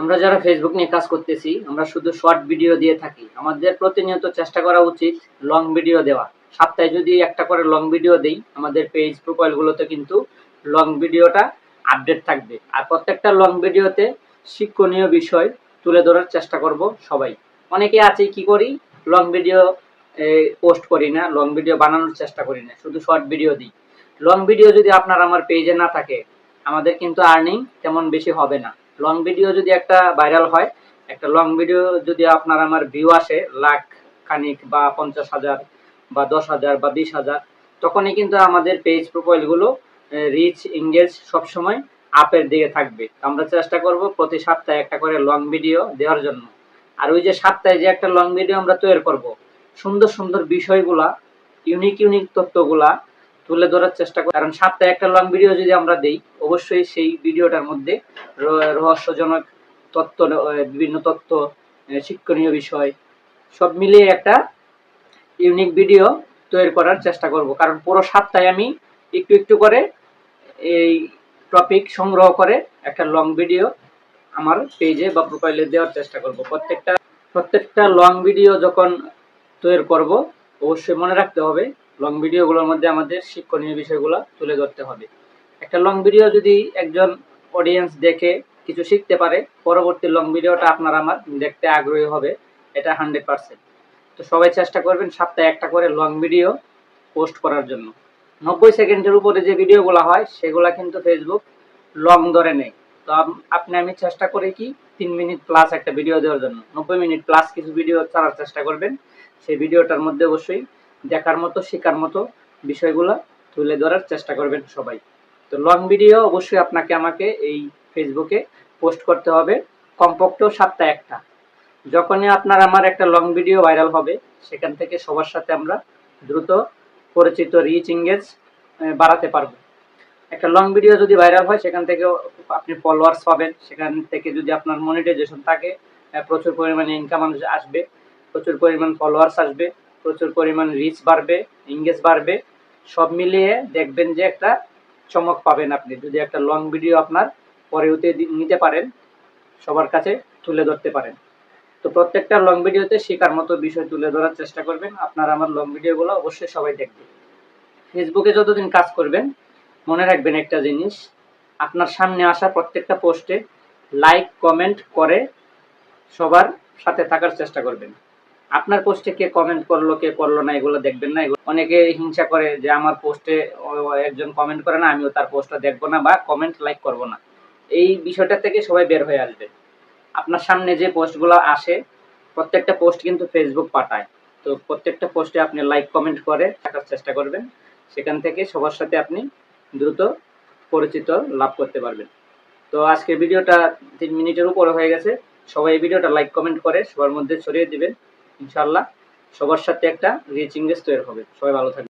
আমরা যারা ফেসবুক নিয়ে কাজ করতেছি, আমরা শুধু শর্ট ভিডিও দিয়ে থাকি। আমাদের প্রতিনিয়ত চেষ্টা করা উচিত লং ভিডিও দেওয়া। সপ্তাহে যদি একটা করে লং ভিডিও দেই, আমাদের পেজ প্রোফাইলগুলোতে কিন্তু লং ভিডিওটা আপডেট থাকবে। আর প্রত্যেকটা লং ভিডিওতে শিক্ষণীয় বিষয় তুলে ধরার চেষ্টা করব সবাই। অনেকে আছে কি করি লং ভিডিও পোস্ট করি না লং ভিডিও বানানোর চেষ্টা করি না, শুধু শর্ট ভিডিও দিই। লং ভিডিও যদি আপনার আমার পেজে না থাকে, আমাদের কিন্তু আর্নিং তেমন বেশি হবে না। লং ভিডিও যদি একটা ভাইরাল হয়, একটা লং ভিডিও যদি আপনার আমার ভিউ আসে লাখ খানিক বা পঞ্চাশ হাজার বা দশ হাজার বা বিশ হাজার, তখনই কিন্তু আমাদের পেজ প্রোফাইলগুলো রিচ এঙ্গেজ সবসময় আপের দিকে থাকবে। আমরা চেষ্টা করব প্রতি সপ্তাহে একটা করে লং ভিডিও দেওয়ার জন্য। আর ওই যে সপ্তাহে যে একটা লং ভিডিও আমরা তৈরি করব, সুন্দর সুন্দর বিষয়গুলা ইউনিক ইউনিক তথ্যগুলা তুলে ধরার চেষ্টা করি কারণ সপ্তাহে একটা লং ভিডিও যদি আমরা দেই অবশ্যই সেই ভিডিওটার মধ্যে রহস্যজনক আহ, বিভিন্ন আহ, শিক্ষণীয় বিষয় সব মিলিয়ে একটা ইউনিক ভিডিও তৈরি করার চেষ্টা করব। কারণ পুরো সপ্তাহে আমি একটু একটু করে এই টপিক সংগ্রহ করে একটা লং ভিডিও আমার পেজে বা প্রোফাইলে দেওয়ার চেষ্টা করব। প্রত্যেকটা প্রত্যেকটা লং ভিডিও যখন তৈরি করব অবশ্যই মনে রাখতে হবে লং ভিডিওগুলোর মধ্যে আমাদের শিক্ষণীয় বিষয়গুলো তুলে ধরতে হবে। একটা লং ভিডিও যদি একজন অডিয়েন্স দেখে কিছু শিখতে পারে, পরবর্তী লং ভিডিওটা আপনার আমার দেখতে আগ্রহী হবে, এটা হান্ড্রেড পার্সেন্ট তো সবাই চেষ্টা করবেন সপ্তাহে একটা করে লং ভিডিও পোস্ট করার জন্য। নব্বই সেকেন্ডের উপরে যে ভিডিওগুলো হয়, সেগুলো কিন্তু ফেসবুক লং ধরে নেই তো আপনি আমি চেষ্টা করি কি, তিন মিনিট প্লাস একটা ভিডিও দেওয়ার জন্য। নব্বই মিনিট প্লাস কিছু ভিডিও চালার চেষ্টা করবেন। সেই ভিডিওটার মধ্যে অবশ্যই দেখার মতো, শেখার মতো বিষয়গুলো তুলে ধরার চেষ্টা করবেন সবাই। তো লং ভিডিও অবশ্যই আপনাকে আমাকে এই ফেসবুকে পোস্ট করতে হবে। কমপক্ষেও সপ্তাহে একটা। যখনই আপনার আমার একটা লং ভিডিও ভাইরাল হবে, সেখান থেকে সবার সাথে আমরা দ্রুত পরিচিত রিচ এঙ্গেজ বাড়াতে পারব। একটা লং ভিডিও যদি ভাইরাল হয়, সেখান থেকে আপনি ফলোয়ার্স পাবেন। সেখান থেকে যদি আপনার মনিটাইজেশন থাকে প্রচুর পরিমাণে ইনকাম আসবে। প্রচুর পরিমাণ ফলোয়ার্স আসবে। প্রচুর পরিমাণ রিচ বাড়বে এঙ্গেজ বাড়বে। সব মিলিয়ে দেখবেন যে একটা চমক পাবেন আপনি। যদি একটা লং ভিডিও আপনার পরেওতে নিতে পারেন, সবার কাছে তুলে ধরতে পারেন। তো প্রত্যেকটা লং ভিডিওতে শেখার মতো বিষয় তুলে ধরার চেষ্টা করবেন। আপনার আমার লং ভিডিওগুলো অবশ্যই সবাই দেখবে ফেসবুকে যতদিন কাজ করবেন, মনে রাখবেন একটা জিনিস, আপনার সামনে আসা প্রত্যেকটা পোস্টে লাইক কমেন্ট করে সবার সাথে থাকার চেষ্টা করবেন। আপনার পোস্টে কে কমেন্ট করল, কে করল না, এগুলো দেখবেন না। অনেকে হিংসা করে যে আমার পোস্টে একজন কমেন্ট করে না, আমিও তার পোস্টটা দেখব না বা কমেন্ট লাইক করব না। এই বিষয়টা থেকে সবাই বের হয়ে আসবে। আপনার সামনে যে পোস্টগুলো আসে, প্রত্যেকটা পোস্ট কিন্তু ফেসবুক পাঠায়। তো প্রত্যেকটা পোস্টে আপনি লাইক কমেন্ট করে থাকার চেষ্টা করবেন। সেখান থেকে সবার সাথে আপনি দ্রুত পরিচিত লাভ করতে পারবেন। তো আজকের ভিডিওটা তিন মিনিটের উপরে হয়ে গেছে। সবাই ভিডিওটা লাইক কমেন্ট করে সবার মধ্যে ছড়িয়ে দিবেন। ইনশাল্লাহ সবার সাথে একটা রিচ ইংরেজ তৈরি হবে। সবাই ভালো থাকবে